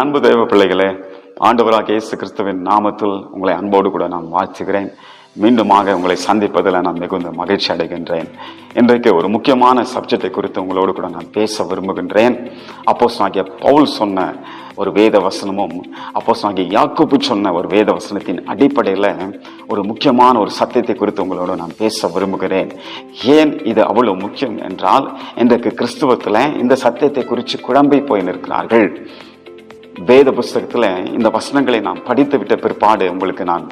அன்பு தெய்வ பிள்ளைகளே ஆண்டவராக இயேசு கிறிஸ்துவின் நாமத்தில் உங்களை அன்போடு கூட நான் வாழ்த்துகிறேன். மீண்டுமாக உங்களை சந்திப்பதில் நான் மிகுந்த மகிழ்ச்சி அடைகின்றேன். இன்றைக்கு ஒரு முக்கியமான சப்ஜெக்டை குறித்து உங்களோடு கூட நான் பேச விரும்புகின்றேன். அப்போஸ் ஆகிய பவுல் சொன்ன ஒரு வேத வசனமும் அப்போஸ் ஆகிய யாக்கோபு சொன்ன ஒரு வேத வசனத்தின் அடிப்படையில் ஒரு முக்கியமான ஒரு சத்தியத்தை குறித்து உங்களோடு நான் பேச விரும்புகிறேன். ஏன் இது அவ்வளோ முக்கியம் என்றால் இன்றைக்கு கிறிஸ்துவத்தில் இந்த சத்தியத்தை குறித்து குழம்பி போய் நிற்கிறார்கள். வேத புஸ்தகத்தில் இந்த வசனங்களை நான் படித்து விட்ட பிற்பாடு உங்களுக்கு நான்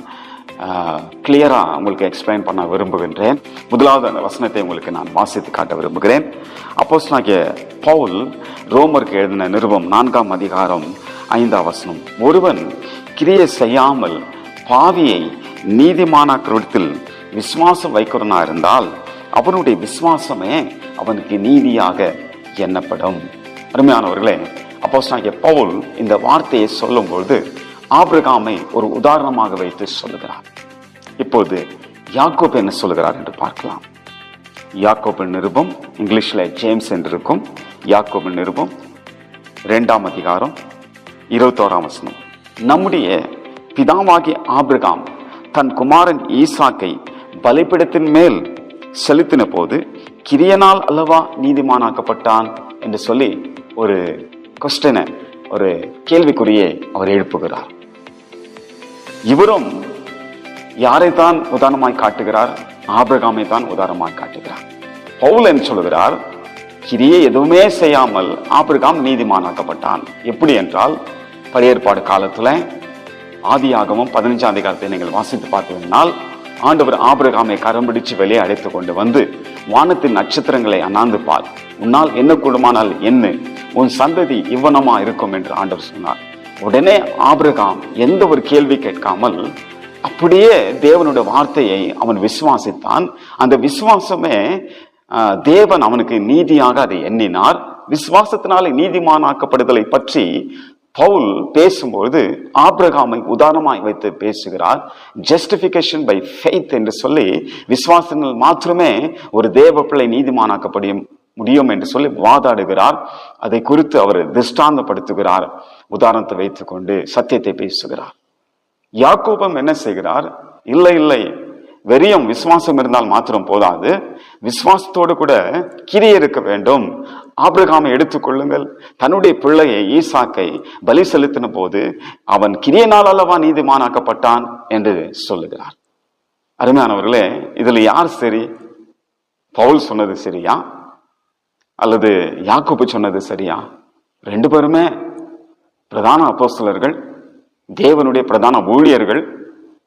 கிளியராக உங்களுக்கு எக்ஸ்பிளைன் பண்ண விரும்புகின்றேன். முதலாவது அந்த வசனத்தை உங்களுக்கு நான் வாசித்து காட்ட விரும்புகிறேன். அப்போஸ் பவுல் ரோமருக்கு எழுதின நிருபம் நான்காம் அதிகாரம் ஐந்தாம் வசனம். ஒருவன் கிரியை செய்யாமல் பாவியை நீதிமானாக்கிறத்தில் விசுவாசம் வைக்கிறனா இருந்தால் அவனுடைய விசுவாசமே அவனுக்கு நீதியாக எண்ணப்படும். அருமையானவர்களே அப்போஸ் பவுல் இந்த வார்த்தையை சொல்லும்பொழுது ஆபிரகாமை ஒரு உதாரணமாக வைத்து சொல்லுகிறார். இப்போது யாக்கோப் என்ன சொல்லுகிறார் என்று பார்க்கலாம். யாக்கோபின் நிருபம் இங்கிலீஷில் ஜேம்ஸ் என்று இருக்கும் யாக்கோபின் நிருபம் ரெண்டாம் அதிகாரம் இருபத்தோராம் வசனம். நம்முடைய பிதாவாகிய ஆபிரகாம் தன் குமாரன் ஈசாக்கை பலிப்பிடத்தின் மேல் செலுத்தின போது கிரியனால் அல்லவா நீதிமானாக்கப்பட்டான்? என்று சொல்லி ஒரு கொஸ்டனை ஒரு கேள்விக்குறியை அவர் எழுப்புகிறார். இவரும் யாரைத்தான் உதாரணமாய் காட்டுகிறார்? ஆபிரகாமை தான் உதாரணமாய் காட்டுகிறார். பவுல் என்று சொல்லுகிறார்? கிரியை எதுவுமே செய்யாமல் ஆபிரகாம் நீதிமானாக்கப்பட்டான். எப்படி என்றால் பழையற்பாடு காலத்துல ஆதியாகவும் பதினஞ்சாம் அதிகாரத்தை நீங்கள் வாசித்து பார்த்தீங்கன்னால் ஆண்டவர் ஆபிரகாமை கரம் பிடிச்சு வெளியே அழைத்து கொண்டு வந்து வானத்தின் நட்சத்திரங்களை அண்ணாந்து பார். உன்னால் என்ன கூடுமானால் என்ன? உன் சந்ததி இவ்வனமா இருக்கும் என்று ஆண்டவர் சொன்னார். உடனே ஆபிரகாம் எந்த ஒரு கேள்வி கேட்காமல் அப்படியே தேவனுடைய வார்த்தையை அவன் விசுவாசித்தான். அந்த விசுவாசமே தேவன் அவனுக்கு நீதியாக அதை எண்ணினார். விசுவாசத்தினாலே நீதிமானாக்கப்படுதலை பற்றி பவுல் பேசும்பொழுது ஆபிரகாமை உதாரணமாய் வைத்து பேசுகிறார். ஜஸ்டிபிகேஷன் பை ஃபெய்த் என்று சொல்லி விசுவாசங்கள் மாத்திரமே ஒரு தேவ பிள்ளை நீதிமானாக்கப்படியும் முடியும் என்று சொல்லி வாதாடுகிறார். அதை குறித்து அவர் திஷ்டாந்தப்படுத்துகிறார். உதாரணத்தை வைத்துக்கொண்டு சத்தியத்தை பேசுகிறார். யாக்கோபம் என்ன செய்கிறார்? இல்லை இல்லை. வெறியும் விசுவாசம் இருந்தால் மாத்திரம் போதாது. விசுவாசத்தோடு கூட கிரியை இருக்க வேண்டும். ஆபிரகாமை எடுத்துக்கொள்ளுங்கள் தன்னுடைய பிள்ளையை ஈசாக்கை பலி செலுத்தின போது அவன் கிரியனால் அல்லவா நீதிமானாக்கப்பட்டான் என்று சொல்லுகிறார். அருமையானவர்களே இதுல யார் சரி? பவுல் சொன்னது சரியா? அல்லது யாக்கோப்பு சொன்னது சரியா? ரெண்டு பேருமே பிரதான அப்போஸ்தலர்கள் தேவனுடைய பிரதான ஊழியர்கள்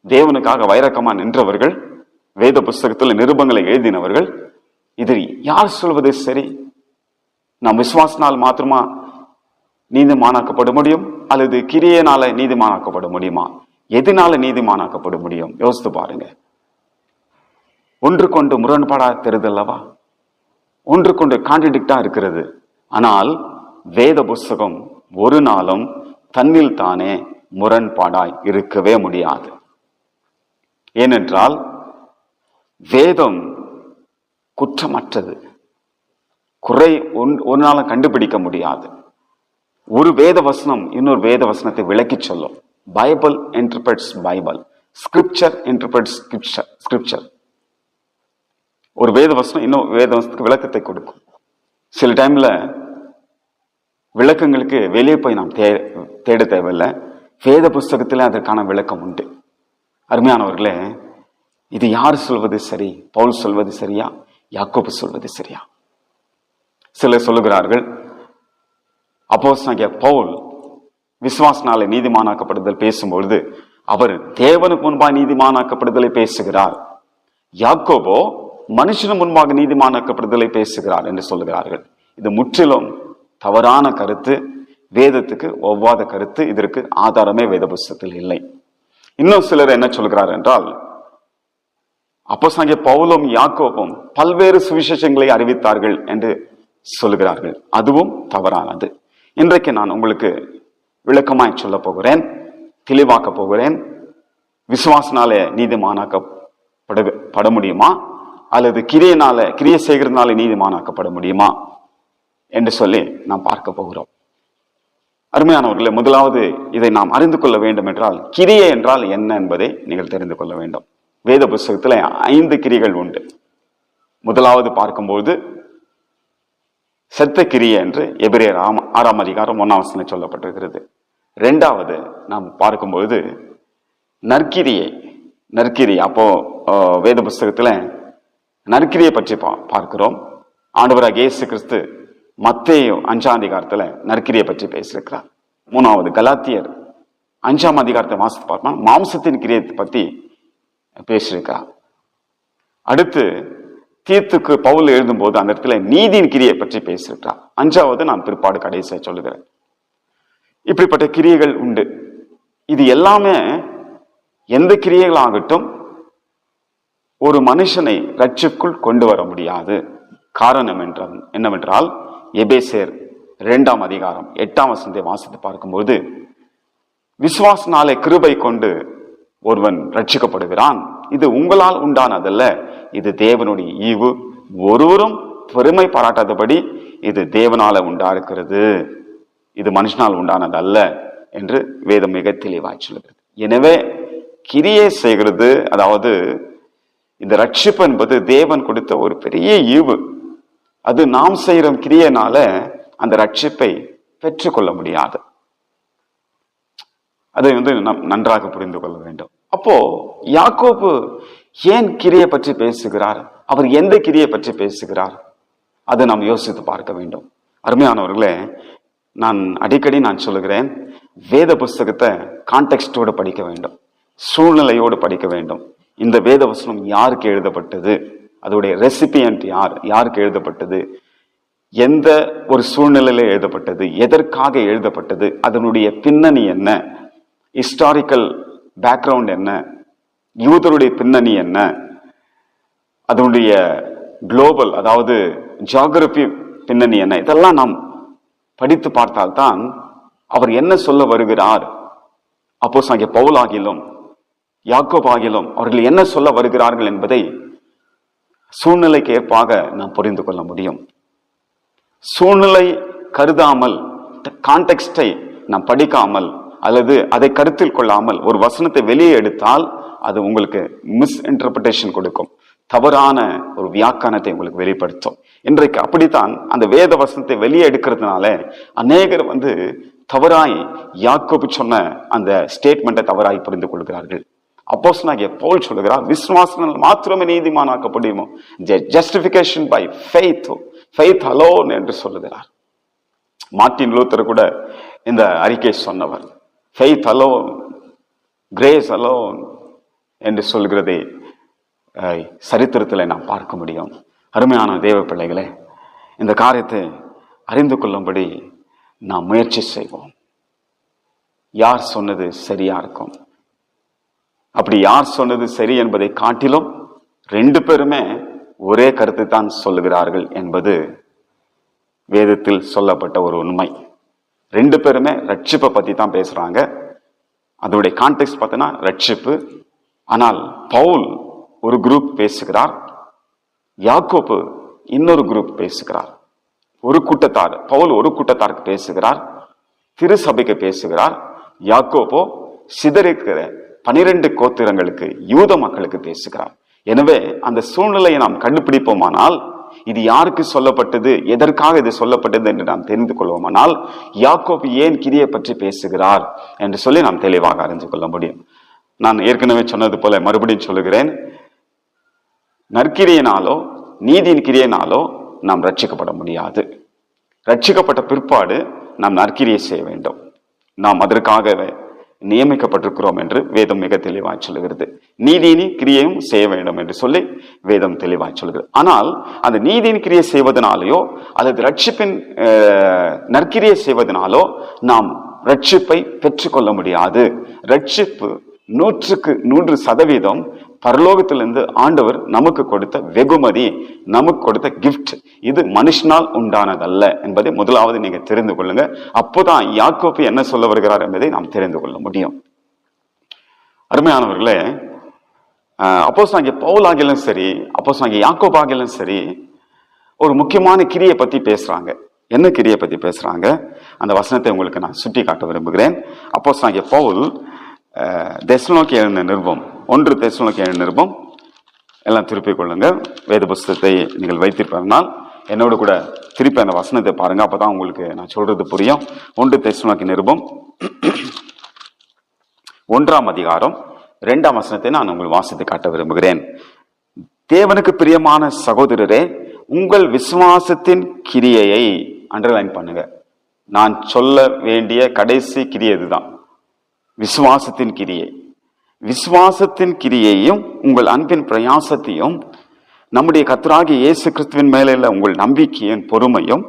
தேவனுக்காக வைரக்கமா நின்றவர்கள் வேத புஸ்தகத்தில் நிருபங்களை எழுதினவர்கள். இது யார் சொல்வது சரி? நாம் விசுவாசனால் மாத்திரமா நீதிமானாக்கப்பட முடியும் அல்லது கிரியனால நீதிமானாக்கப்பட முடியுமா? எதனால நீதிமானாக்கப்பட முடியும்? யோசித்து பாருங்க. ஒன்று கொண்டு முரண்பாடா தெரிதல்லவா ஒன்றுக்கொன்று கான்ட்ரடிக்டா இருக்கிறது. ஆனால் வேத புஸ்தகம் ஒரு நாளும் தன்னில் தானே முரண்பாடாய் இருக்கவே முடியாது. ஏனென்றால் வேதம் குற்றமற்றது. குறை ஒன்- ஒரு நாளும் கண்டுபிடிக்க முடியாது. ஒரு வேத வசனம் இன்னொரு வேத வசனத்தை விளக்கிச் சொல்லும். Bible interprets Bible. Scripture interprets scripture ஒரு வேத வசனம் இன்னும் வேத வசனத்துக்கு விளக்கத்தை கொடுக்கும். சில டைம்ல விளக்கங்களுக்கு வெளியே போய் நாம் தே தேட தேவையில்லை. வேத புஸ்தகத்தில் அதற்கான விளக்கம் உண்டு. அருமையானவர்களே இது யார் சொல்வது சரி? பவுல் சொல்வது சரியா? யாக்கோபு சொல்வது சரியா? சிலர் சொல்லுகிறார்கள் அப்போஸ் பவுல் விசுவாசனாலே நீதிமானாக்கப்படுதல் பேசும்பொழுது அவர் தேவனுக்கு முன்பாக நீதிமானாக்கப்படுதலை பேசுகிறார். யாக்கோபோ மனுஷனும் முன்பாக நீதிமானாக்கப்படுதலை பேசுகிறார் என்று சொல்லுகிறார்கள். இது முற்றிலும் தவறான கருத்து. வேதத்துக்கு ஒவ்வாத கருத்து. இதற்கு ஆதாரமே வேத புஸ்தத்தில் இல்லை. இன்னும் சிலர் என்ன சொல்கிறார் என்றால் அப்போ பவுலும் யாக்கோபும் பல்வேறு சுவிசேஷங்களை அறிவித்தார்கள் என்று சொல்லுகிறார்கள். அதுவும் தவறானது. இன்றைக்கு நான் உங்களுக்கு விளக்கமாய் சொல்ல போகிறேன் தெளிவாக்க போகிறேன். விசுவாசனாலே நீதிமானாக்கப்பட பட முடியுமா? அல்லது கிரியனால கிரிய செய்கிறதுனால நீதிமானாக்கப்பட முடியுமா? என்று சொல்லி நாம் பார்க்க போகிறோம். அருமையானவர்களே முதலாவது இதை நாம் அறிந்து கொள்ள வேண்டும் என்றால் கிரியை என்றால் என்ன என்பதை நீங்கள் தெரிந்து கொள்ள வேண்டும். வேத புஸ்தகத்தில் ஐந்து கிரிகள் உண்டு. முதலாவது பார்க்கும்போது செத்த கிரியை என்று எபிரேயர் ஆம் ஆறாம் அதிகாரம் ஒன்னாம் சொல்லப்பட்டிருக்கிறது. ரெண்டாவது நாம் பார்க்கும்பொழுது நற்கிரியை நற்கிரி அப்போ வேத புஸ்தகத்தில் நற்கிரியை பற்றி பா பார்க்கிறோம். ஆண்டவராக இயேசு கிறிஸ்து மத்தேயு அஞ்சாம் அதிகாரத்தில் நற்கிரியை பற்றி பேசியிருக்கிறார். மூணாவது கலாத்தியர் அஞ்சாம் அதிகாரத்தை வாசித்து பார்ப்போம். மாம்சத்தின் கிரியத்தை பற்றி பேசியிருக்கிறார். அடுத்து தீர்த்துக்கு பவுல் எழுதும்போது அந்த இடத்துல நீதியின் கிரியை பற்றி பேசியிருக்கிறார். அஞ்சாவது நான் பிற்பாடு கடைசியாக சொல்லுகிறேன். இப்படிப்பட்ட கிரியைகள் உண்டு. இது எல்லாமே எந்த கிரியைகளாகட்டும் ஒரு மனுஷனை ரட்சிக்குள் கொண்டு வர முடியாது. காரணம் என்ற என்னவென்றால் எபேசேர் இரண்டாம் அதிகாரம் எட்டாம் வசந்தை வாசித்து பார்க்கும்போது விசுவாசனாலே கிருபை கொண்டு ஒருவன் ரட்சிக்கப்படுகிறான். இது உங்களால் உண்டானதல்ல. இது தேவனுடைய ஈவு. ஒருவரும் பெருமை பாராட்டாதபடி இது தேவனால உண்டாஇருக்கிறது இது மனுஷனால் உண்டானதல்ல என்று வேதம் மிக தெளிவாய் சொல்கிறது எனவே கிரியை செய்கிறது அதாவது இந்த ரட்சிப்பு என்பது தேவன் கொடுத்த ஒரு பெரிய ஈவு. அது நாம் செய்கிற கிரியனால அந்த ரட்சிப்பை பெற்றுக்கொள்ள முடியாது. அதை வந்து நாம் நன்றாக புரிந்து கொள்ள வேண்டும். அப்போ யாக்கோபு ஏன் கிரியை பற்றி பேசுகிறார்? அவர் எந்த கிரியை பற்றி பேசுகிறார்? அதை நாம் யோசித்து பார்க்க வேண்டும். அருமையானவர்களே நான் அடிக்கடி நான் சொல்லுகிறேன் வேத புஸ்தகத்தை கான்டெக்ஸ்டோடு படிக்க வேண்டும். சூழ்நிலையோடு படிக்க வேண்டும். இந்த வேத வசனம் யாருக்கு எழுதப்பட்டது? அதோடைய ரெசிபியன்ட் யார்? யாருக்கு எழுதப்பட்டது? எந்த ஒரு சூழ்நிலையில எழுதப்பட்டது? எதற்காக எழுதப்பட்டது? அதனுடைய பின்னணி என்ன? ஹிஸ்டாரிக்கல் பேக்ரவுண்ட் என்ன? யூதருடைய பின்னணி என்ன? அதனுடைய குளோபல் அதாவது ஜாகிரபி பின்னணி என்ன? இதெல்லாம் நாம் படித்து பார்த்தால்தான் அவர் என்ன சொல்ல வருகிறார்? அப்போ அங்கே பவுல் ஆகிலும் யாக்கோப் ஆகிலும் அவர்கள் என்ன சொல்ல வருகிறார்கள் என்பதை சூழ்நிலைக்கு ஏற்பாக நாம் புரிந்து கொள்ள முடியும். சூழ்நிலை கருதாமல் கான்டெக்ஸ்டை நாம் படிக்காமல் அல்லது அதை கருத்தில் கொள்ளாமல் ஒரு வசனத்தை வெளியே எடுத்தால் அது உங்களுக்கு மிஸ் இன்டர்பிரேஷன் கொடுக்கும். தவறான ஒரு வியாக்கானத்தை உங்களுக்கு வெளிப்படுத்தும். இன்றைக்கு அப்படித்தான் அந்த வேத வசனத்தை வெளியே எடுக்கிறதுனால அநேகர் வந்து தவறாய் யாக்கோபு சொன்ன அந்த ஸ்டேட்மெண்ட்டை தவறாய் புரிந்து கொள்கிறார்கள். அப்போஸ்தலனாகிய போல் சொல்லுகிறார் விசுவாசனால் மாத்திரமே நீதிமானாக்க முடியுமோ justification by faith faith alone என்று சொல்லுகிறார். மார்ட்டின் லூத்தர் கூட இந்த அறிக்கை சொன்னவர் ஃபெய்த் அலோன் கிரேஸ் அலோன் என்று சொல்கிறதை சரித்திரத்தில் நாம் பார்க்க முடியும். அருமையான தேவ பிள்ளைகளே இந்த காரியத்தை அறிந்து கொள்ளும்படி நாம் முயற்சி செய்வோம். யார் சொன்னது சரியா இருக்கும்? அப்படி யார் சொன்னது சரி என்பதை காட்டிலும் ரெண்டு பேருமே ஒரே கருத்தை தான் சொல்லுகிறார்கள் என்பது வேதத்தில் சொல்லப்பட்ட ஒரு உண்மை. ரெண்டு பேருமே ரட்சிப்பை பத்தி தான் பேசுறாங்க. அதோடைய கான்டெக்ட் பார்த்தீங்கன்னா ரட்சிப்பு. ஆனால் பவுல் ஒரு குரூப் பேசுகிறார். யாக்கோப்பு இன்னொரு குரூப் பேசுகிறார். ஒரு கூட்டத்தார் பவுல் ஒரு கூட்டத்தாருக்கு பேசுகிறார். திருசபைக்கு பேசுகிறார். யாக்கோப்போ சிதறிக்கிற பனிரெண்டு கோத்திரங்களுக்கு யூத மக்களுக்கு பேசுகிறார். எனவே அந்த சூழ்நிலையை நாம் கண்டுபிடிப்போமானால் இது யாருக்கு சொல்லப்பட்டது எதற்காக இது சொல்லப்பட்டது என்று நாம் தெரிந்து கொள்வோமானால் யாக்கோப் ஏன் கிரியை பற்றி பேசுகிறார் என்று சொல்லி நாம் தெளிவாக அறிந்து கொள்ள முடியும். நான் ஏற்கனவே சொன்னது போல மறுபடியும் சொல்லுகிறேன். நற்கிரியினாலோ நீதியின் கிரியினாலோ நாம் ரட்சிக்கப்பட முடியாது. ரட்சிக்கப்பட்ட பிற்பாடு நாம் நற்கிரியை செய்ய வேண்டும். நாம் அதற்காக நியமிக்கப்பட்டிருக்கிறோம் என்று வேதம் மிக தெளிவாய் சொல்லுகிறது. நீதியின் கிரியையும் செய்ய வேண்டும் என்று சொல்லி வேதம் தெளிவாய் சொல்லுகிறது. ஆனால் அந்த நீதியின் கிரியை செய்வதனாலேயோ அல்லது ரட்சிப்பின் நற்கிரியை செய்வதனாலோ நாம் ரட்சிப்பை பெற்றுக்கொள்ள முடியாது. ரட்சிப்பு நூற்றுக்கு நூறு சதவீதம் பரலோகத்திலிருந்து ஆண்டவர் நமக்கு கொடுத்த வெகுமதி நமக்கு கொடுத்த கிஃப்ட் இது மனுஷனால் உண்டானதல்ல என்பதை முதலாவது நீங்க தெரிந்து கொள்ளுங்க. அப்போதான் யாக்கோப்பு என்ன சொல்ல வருகிறார் என்பதை நாம் தெரிந்து கொள்ள முடியும். அருமையானவர்களே அப்போ நாங்க பவுல் ஆகிலும் சரி அப்போ நாங்க யாக்கோப் ஆகிலும் சரி ஒரு முக்கியமான கிரியை பத்தி பேசுறாங்க. என்ன கிரியை பத்தி பேசுறாங்க? அந்த வசனத்தை உங்களுக்கு நான் சுட்டி காட்ட விரும்புகிறேன். அப்போ நாங்கள் பவுல் தெசலோக்கி எழுந்த நிருபம். ஒன்று தெசலோக்கி எழுந்த நிருபம். எல்லாம் திருப்பிக் கொள்ளுங்கள். வேத புஸ்தகத்தை நீங்கள் வைத்திருப்பதனால் என்னோட கூட திருப்பி அந்த வசனத்தை பாருங்க. அப்பதான் உங்களுக்கு நான் சொல்றது புரியும். ஒன்று தெசலோக்கி நிருபம். ஒன்றாம் அதிகாரம். இரண்டாம் வசனத்தை நான் உங்கள் வாசத்தை காட்ட விரும்புகிறேன். தேவனுக்கு பிரியமான சகோதரரே உங்கள் விசுவாசத்தின் கிரியையை அண்டர்லைன் பண்ணுங்க. நான் சொல்ல வேண்டிய கடைசி கிரியை இதுதான் விசுவாசத்தின் கிரியை. விசுவாசத்தின் கிரியையும் உங்கள் அன்பின் பிரயாசத்தையும் நம்முடைய கத்தராகிய இயேசு கிறிஸ்துவின் மேலுள்ள உங்கள் நம்பிக்கையின் பொறுமையும்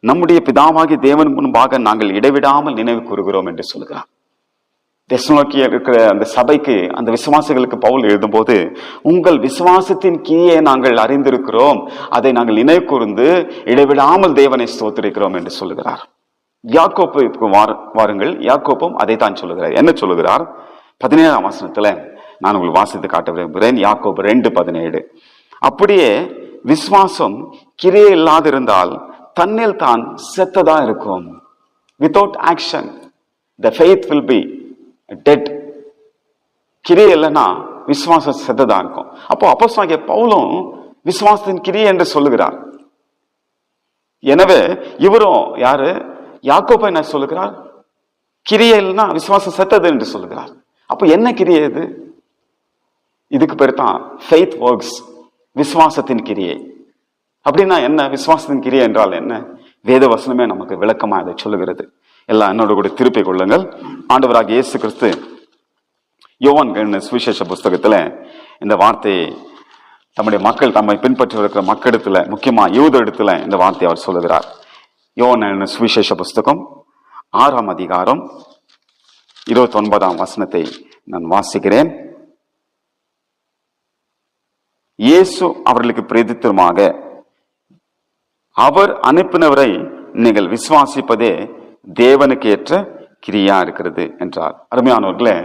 நம்முடைய பிதாவாகிய தேவன் முன்பாக நாங்கள் இடைவிடாமல் நினைவு கூறுகிறோம் என்று சொல்கிறார் தெசலோக்கிய இருக்கிற அந்த சபைக்கு அந்த விசுவாசிகளுக்கு பவுல் எழுதும்போது உங்கள் விசுவாசத்தின் கீழே நாங்கள் அறிந்திருக்கிறோம். அதை நாங்கள் நினைவு கூர்ந்து இடைவிடாமல் தேவனை ஸ்தோத்திரிக்கிறோம் என்று சொல்லுகிறார். யாக்கோப்பு வாருங்கள். யாக்கோப்பும் அதை தான் சொல்லுகிறார். என்ன சொல்லுகிறார்? பதினேழாம் வசனத்துல நான் உங்களுக்கு வாசித்து காட்ட விரும்புகிறேன். யாக்கோப்பு ரெண்டு பதினேழு. அப்படியே விஸ்வாசம் கிரியை இல்லாதிருந்தால் தன்னில் தான் செத்ததா இருக்கும். Without action the faith will be dead கிரியை இல்லைன்னா விஸ்வாசம் செத்ததா இருக்கும். அப்போ அப்போ பவுலும் விசுவாசத்தின் கிரியை என்று சொல்லுகிறார். எனவே இவரும் யாரு? யாக்கோபை என்ன சொல்லுகிறார்? கிரியை இல்லைன்னா விசுவாசம் செத்தது என்று சொல்லுகிறார். அப்போ என்ன கிரியை இது? இதுக்கு பேர் தான் ஃபெய்த் ஒர்க்ஸ் விசுவாசத்தின் கிரியை. அப்படின்னா என்ன? விசுவாசத்தின் கிரியை என்றால் என்ன? வேத வசனமே நமக்கு விளக்கமா இதை சொல்லுகிறது. எல்லாம் என்னோட கூட திருப்பிக் கொள்ளுங்கள். ஆண்டவராக இயேசு கிறிஸ்து யோவான் சுவிசேஷ புஸ்தகத்துல இந்த வார்த்தையை தம்முடைய மக்கள் தம்மை பின்பற்றி இருக்கிற மக்களிடத்துல முக்கியமா யூத இடத்துல இந்த வார்த்தையை அவர் சொல்லுகிறார். யோன சுவிசேஷ புஸ்தகம் ஆறாம் அதிகாரம் இருபத்தி ஒன்பதாம் வசனத்தை நான் வாசிக்கிறேன். இயேசு அவர்களுக்கு பிரதித்திரமாக அவர் அனுப்பினவரை நீங்கள் விசுவாசிப்பதே தேவனுக்கு ஏற்ற கிரியா இருக்கிறது என்றார். அருமையானவர்களே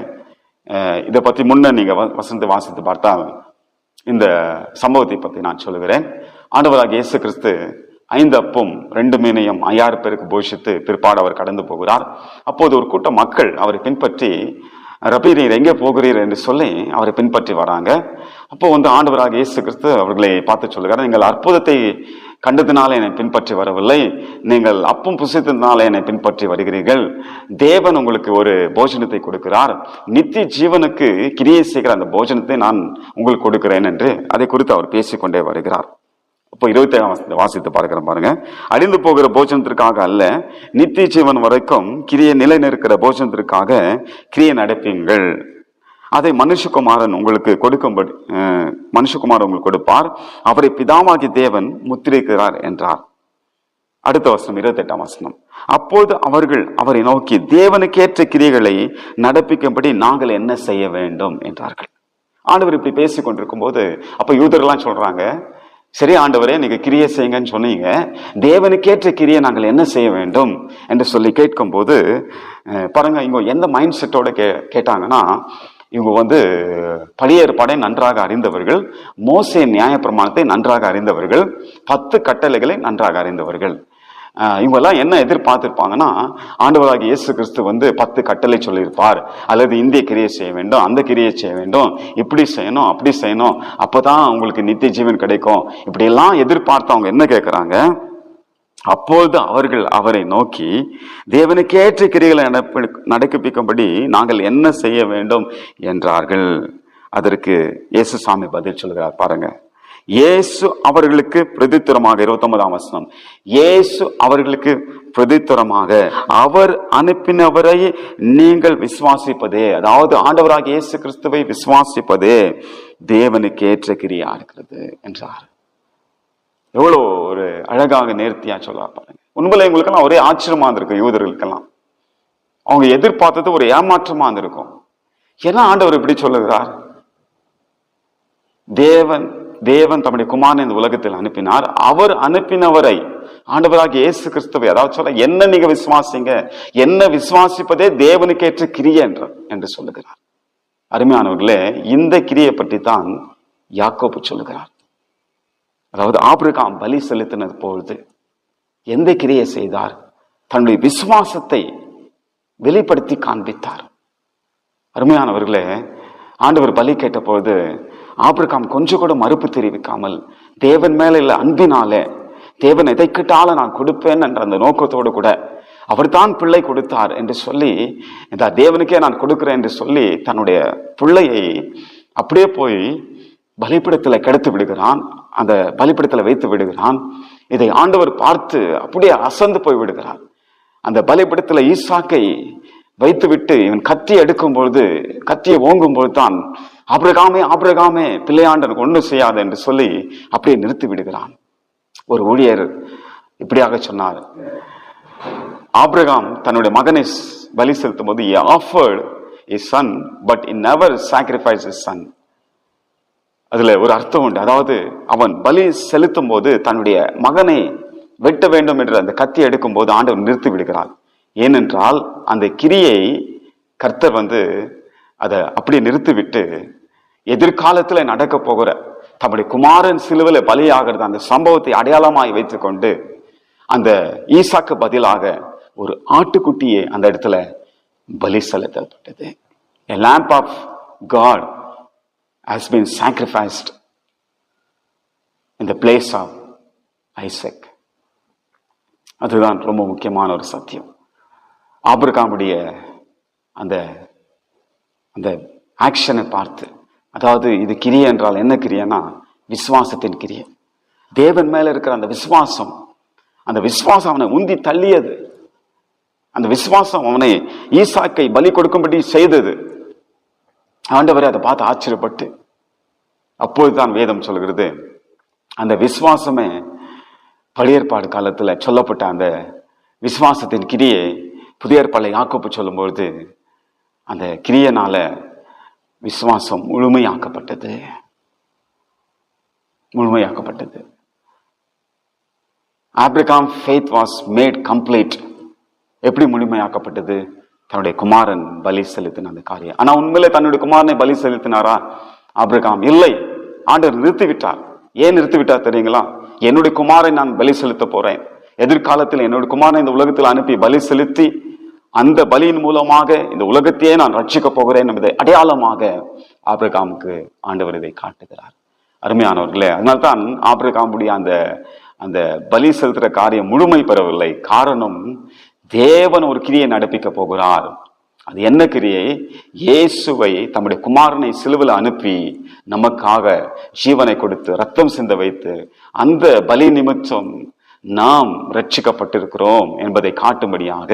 இதை பற்றி முன்ன நீங்க வ- வசனத்தை வாசித்து பார்த்தால் இந்த சம்பவத்தை பற்றி நான் சொல்லுகிறேன். ஆண்டவராக இயேசு கிறிஸ்து ஐந்து அப்பம் ரெண்டு மீனையும் ஐயாறு பேருக்கு போஷித்து பிற்பாடு அவர் கடந்து போகிறார். அப்போது ஒரு கூட்டம் மக்கள் அவரை பின்பற்றி ரபி நீர் எங்கே போகிறீர்? என்று சொல்லி அவரை பின்பற்றி வராங்க. அப்போ வந்து ஆண்டவராக இயேசு கிறிஸ்து அவர்களை பார்த்து சொல்லுகிறார் நீங்கள் அற்புதத்தை கண்டதினால என்னை பின்பற்றி வரவில்லை. நீங்கள் அப்பம் புசித்ததினால என்னை பின்பற்றி வருகிறீர்கள். தேவன் உங்களுக்கு ஒரு போஜனத்தை கொடுக்கிறார். நித்திய ஜீவனுக்கு கிரியை செய்கிற அந்த போஜனத்தை நான் உங்களுக்கு கொடுக்கிறேன் என்று அதை குறித்து அவர் பேசிக்கொண்டே வருகிறார். அப்போ இருபத்தி ஏழாம் வாசித்து பார்க்கிறேன் பாருங்க. அழிந்து போகிற போஜனத்திற்காக அல்ல நித்திய ஜீவன் வரைக்கும் கிரியை நிலை நிற்கிற போஜனத்திற்காக கிரியை நடப்பீங்கள். அதை மனுஷகுமாரன் உங்களுக்கு கொடுக்கும்படி மனுஷகுமாரன் உங்களுக்கு கொடுப்பார். அவரை பிதாமாகி தேவன் முத்திரிக்கிறார் என்றார். அடுத்த வசனம் இருபத்தெட்டாம் வசனம். அப்போது அவர்கள் அவரை நோக்கி தேவனுக்கேற்ற கிரியைகளை நடப்பிக்கும்படி நாங்கள் என்ன செய்ய வேண்டும்? என்றார்கள். ஆண்டவர் இப்படி பேசிக் கொண்டிருக்கும் போது அப்ப யூதர்கள்லாம் சொல்றாங்க சரி ஆண்டவரே நீங்க கிரியை செய்யுங்கன்னு சொன்னீங்க. தேவனுக்கேற்ற கிரியை நாங்கள் என்ன செய்ய வேண்டும் என்று சொல்லி கேட்கும்போது அஹ், பாருங்க இவங்க எந்த மைண்ட் செட்டோட கே கேட்டாங்கன்னா இவங்க வந்து பழைய ஏற்பாடை நன்றாக அறிந்தவர்கள் மோசே நியாயப்பிரமாணத்தை நன்றாக அறிந்தவர்கள் பத்து கட்டளைகளை நன்றாக அறிந்தவர்கள். இவங்கெல்லாம் என்ன எதிர்பார்த்துருப்பாங்கன்னா ஆண்டவராக இயேசு கிறிஸ்து வந்து பத்து கட்டளை சொல்லியிருப்பார். அல்லது இந்திய கிரியை செய்ய வேண்டும் அந்த கிரியை செய்ய வேண்டும் இப்படி செய்யணும் அப்படி செய்யணும் அப்பதான் உங்களுக்கு நித்திய ஜீவன் கிடைக்கும். இப்படியெல்லாம் எதிர்பார்த்து அவங்க என்ன கேட்குறாங்க? அப்பொழுது அவர்கள் அவரை நோக்கி தேவனுக்கேற்ற கிரிகளை நடப்பி- நடப்பிக்கும்படி நாங்கள் என்ன செய்ய வேண்டும்? என்றார்கள். அதற்கு இயேசு சாமி பதில் சொல்கிறார். பாருங்கள் இயேசு அவர்களுக்கு பிரதித்துரமாக இருபத்தொன்பதாம் வசனம். இயேசு அவர்களுக்கு பிரதித்துரமாக. அவர் அனுப்பினவரை நீங்கள் விசுவாசிப்பதே அதாவது ஆண்டவராக இயேசு கிறிஸ்துவை விசுவாசிப்பதே தேவனுக்கு ஏற்ற கிரியா இருக்கிறது என்றார். எவ்வளோ ஒரு அழகாக நேர்த்தியா சொல்ல பாருங்க. உண்மையில எங்களுக்கெல்லாம் ஒரே ஆச்சரியமா இருந்திருக்கும் யூதர்களுக்கெல்லாம். அவங்க எதிர்பார்த்தது ஒரு ஏமாற்றமா இருந்திருக்கும். ஏன்னா ஆண்டவர் இப்படி சொல்லுகிறார். தேவன் தேவன் தம்முடைய குமாரன் இந்த உலகத்தில் அனுப்பினார். அவர் அனுப்பினவரை ஆண்டவராக இயேசு கிறிஸ்துவை அதாவது சொல்ல என்ன நீங்க விசுவாசிங்க என்ன விசுவாசிப்பதே தேவனுக்கேற்ற கிரியை என்று என்று சொல்லுகிறார். அருமையானவர்களே இந்த கிரியை பற்றி தான் யாக்கோப்பு சொல்லுகிறார். அதாவது ஆபிரகாம் பலி செலுத்தினது பொழுது எந்த கிரியை செய்தார்? தன்னுடைய விசுவாசத்தை வெளிப்படுத்தி காண்பித்தார். அருமையானவர்களே ஆண்டவர் பலி கேட்டபொழுது ஆபிரகாம் கொஞ்சம் கூட மறுப்பு தெரிவிக்காமல் தேவன் மேல இல்ல அன்பினாலே தேவன் எதை கேட்டாலும் நான் கொடுப்பேன் என்ற அந்த நோக்கத்தோடு கூட அவர் தான் பிள்ளை கொடுத்தார் என்று சொல்லி இந்த தேவனுக்கே நான் கொடுக்கிறேன் என்று சொல்லி தன்னுடைய பிள்ளையை அப்படியே போய் பலிப்பிடத்தில் கெடுத்து விடுகிறான். அந்த பலிப்பிடத்தில் வைத்து விடுகிறான். இதை ஆண்டவர் பார்த்து அப்படியே அசந்து போய் விடுகிறார். அந்த பலிப்பிடத்துல ஈசாக்கை வைத்துவிட்டு இவன் கத்தி எடுக்கும் பொழுது கத்தியை ஓங்கும் பொழுது தான் ஆபிரகாமே ஆபிரகாமே பிள்ளையாண்டனுக்கு ஒன்றும் செய்யாது என்று சொல்லி அப்படியே நிறுத்தி விடுகிறான். ஒரு ஊழியர் இப்படியாக சொன்னார் ஆப்ரகாம் தன்னுடைய மகனை பலி செலுத்தும் போது offered is son but in never sacrifice is son அதுல ஒரு அர்த்தம் உண்டு. அதாவது அவன் பலி செலுத்தும் போது தன்னுடைய மகனை வெட்ட வேண்டும் என்று அந்த கத்தி எடுக்கும் போது ஆண்டவர் நிறுத்தி விடுகிறார். ஏனென்றால் அந்த கிரியை கர்த்தர் வந்து அதை அப்படியே நிறுத்திவிட்டு எதிர்காலத்தில் நடக்க போகிற தம்முடைய குமாரன் சிலுவில பலியாகிறது அந்த சம்பவத்தை அடையாளமாய் வைத்துக்கொண்டு அந்த ஈசாக்கு பதிலாக ஒரு ஆட்டுக்குட்டியை அந்த இடத்துல பலி செலுத்தப்பட்டது. A lamp of God has been sacrificed இந்த பிளேஸ் ஆஃப் of அதுதான் ரொம்ப முக்கியமான ஒரு சத்தியம். ஆபிரகாமுடைய அந்த அந்த ஆக்ஷனை பார்த்து அதாவது இது கிரியை என்றால் என்ன கிரியைன்னா விசுவாசத்தின் கிரியை. தேவன் மேல இருக்கிற அந்த விசுவாசம் அந்த விசுவாசம் அவனை உந்தி தள்ளியது. அந்த விசுவாசம் அவனை ஈசாக்கை பலி கொடுக்கும்படி செய்தது. ஆண்டவர் அதை பார்த்து ஆச்சரியப்பட்டு அப்போதுதான் வேதம் சொல்கிறது அந்த விசுவாசமே பழையற்பாடு காலத்தில் சொல்லப்பட்ட அந்த விசுவாசத்தின் கிரியை புதிய ஏற்பாளை யாக்கோப்பு சொல்லும்பொழுது அந்த கிரியனால விசுவாசம் முழுமையாக்கப்பட்டது. முழுமையாக்கப்பட்டது. Abraham faith was made complete எப்படி முழுமையாக்கப்பட்டது? தன்னுடைய குமாரன் பலி செலுத்தின அந்த காரியம். ஆனா உண்மையிலே தன்னுடைய குமாரனை பலி செலுத்தினாரா? ஆப்ரிகாம் இல்லை. ஆண்டவர் நிறுத்திவிட்டார். ஏன் நிறுத்திவிட்டார் தெரியுங்களா? என்னுடைய குமாரை நான் பலி செலுத்த போறேன். எதிர்காலத்தில் என்னுடைய குமாரனை இந்த உலகத்தில் அனுப்பி பலி செலுத்தி அந்த பலியின் மூலமாக இந்த உலகத்தையே நான் ரட்சிக்கப் போகிறேன் என்பதை அடையாளமாக ஆபிரகாமுக்கு ஆண்டவர் இதை காட்டுகிறார். அருமையானவர்களே அதனால்தான் ஆபிரகாமுடைய அந்த அந்த பலி செலுத்துகிற காரியம் முழுமை பெறவில்லை. காரணம் தேவன் ஒரு கிரியை நடப்பிக்க போகிறார். அது என்ன கிரியை? இயேசுவை தம்முடைய குமாரனை சிலுவில் அனுப்பி நமக்காக ஜீவனை கொடுத்து ரத்தம் சிந்த வைத்து அந்த பலி நிமித்தம் நாம் ரட்சிக்கப்பட்டிருக்கிறோம் என்பதை காட்டும்படியாக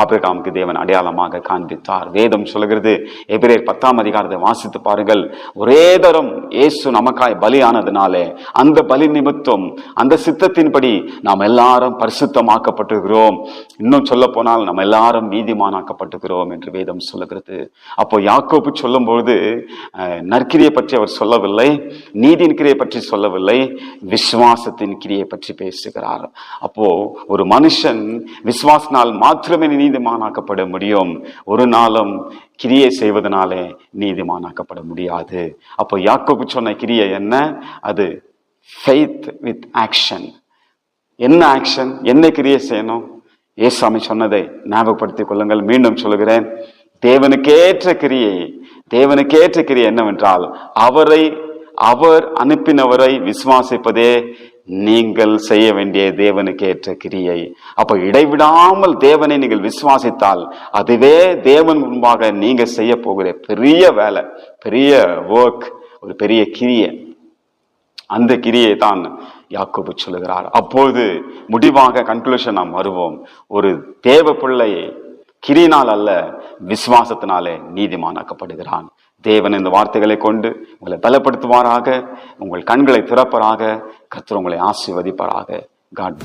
ஆபிரகாமுக்கு தேவன் அடையாளமாக காண்பித்தார். வேதம் சொல்லுகிறது எபிரேர் பத்தாம் அதிகாரத்தை வாசித்து பாருங்கள். ஒரே தரம் இயேசு நமக்காய் பலியானதுனாலே அந்த பலி நிமித்தம் அந்த சித்தத்தின்படி நாம் எல்லாரும் பரிசுத்தமாக்கப்பட்டிருக்கிறோம். இன்னும் சொல்ல போனால் நம்ம எல்லாரும் நீதிமானாக்கப்பட்டிருக்கிறோம் என்று வேதம் சொல்லுகிறது. அப்போ யாக்கோப்பு சொல்லும்பொழுது பொழுது நற்கிரியை பற்றி அவர் சொல்லவில்லை நீதியின் கிரியை பற்றி சொல்லவில்லை விசுவாசத்தின் கிரியை பற்றி பேசுகிறார். அப்போ ஒரு மனுஷன் விசுவாசினால் மாத்திரமே நீதிமானாக்கப்பட முடியும். ஒரு நாளும் கிரியை செய்வதனாலே நீதிமானாக்கப்பட முடியாது. அப்போ யாக்கோபு சொன்ன கிரியை என்ன? அது ஃபெய்த் வித் ஆக்ஷன் என்ன ஆக்ஷன் என்ன கிரியை செய்யணும்? ஏசாமி சொன்னதை ஞாபகப்படுத்திக் கொள்ளுங்கள். மீண்டும் சொல்லுகிறேன். தேவனுக்கேற்ற கிரியை தேவனுக்கேற்ற கிரியை என்னவென்றால் அவரை அவர் அனுப்பினவரை விசுவாசிப்பதே நீங்கள் செய்ய வேண்டிய தேவனுக்கேற்ற கிரியை. அப்ப இடைவிடாமல் தேவனை நீங்கள் விசுவாசித்தால் அதுவே தேவன் முன்பாக நீங்க செய்ய போகிற பெரிய வேலை பெரிய ஒர்க் ஒரு பெரிய கிரியை. அந்த கிரியை தான் யாக்கோபு சொல்லுகிறார். அப்போது முடிவாக கன்க்ளூஷன் நாம் வருவோம். ஒரு தேவ பிள்ளை கிரியினால் அல்ல விசுவாசத்தினாலே நீதிமானாக்கப்படுகிறான். தேவன் இந்த வார்த்தைகளை கொண்டு உங்களை பலப்படுத்துவாராக உங்கள் கண்களை திறப்பராக கர்த்தர் உங்களை ஆசீர்வதிப்பாராக. காட்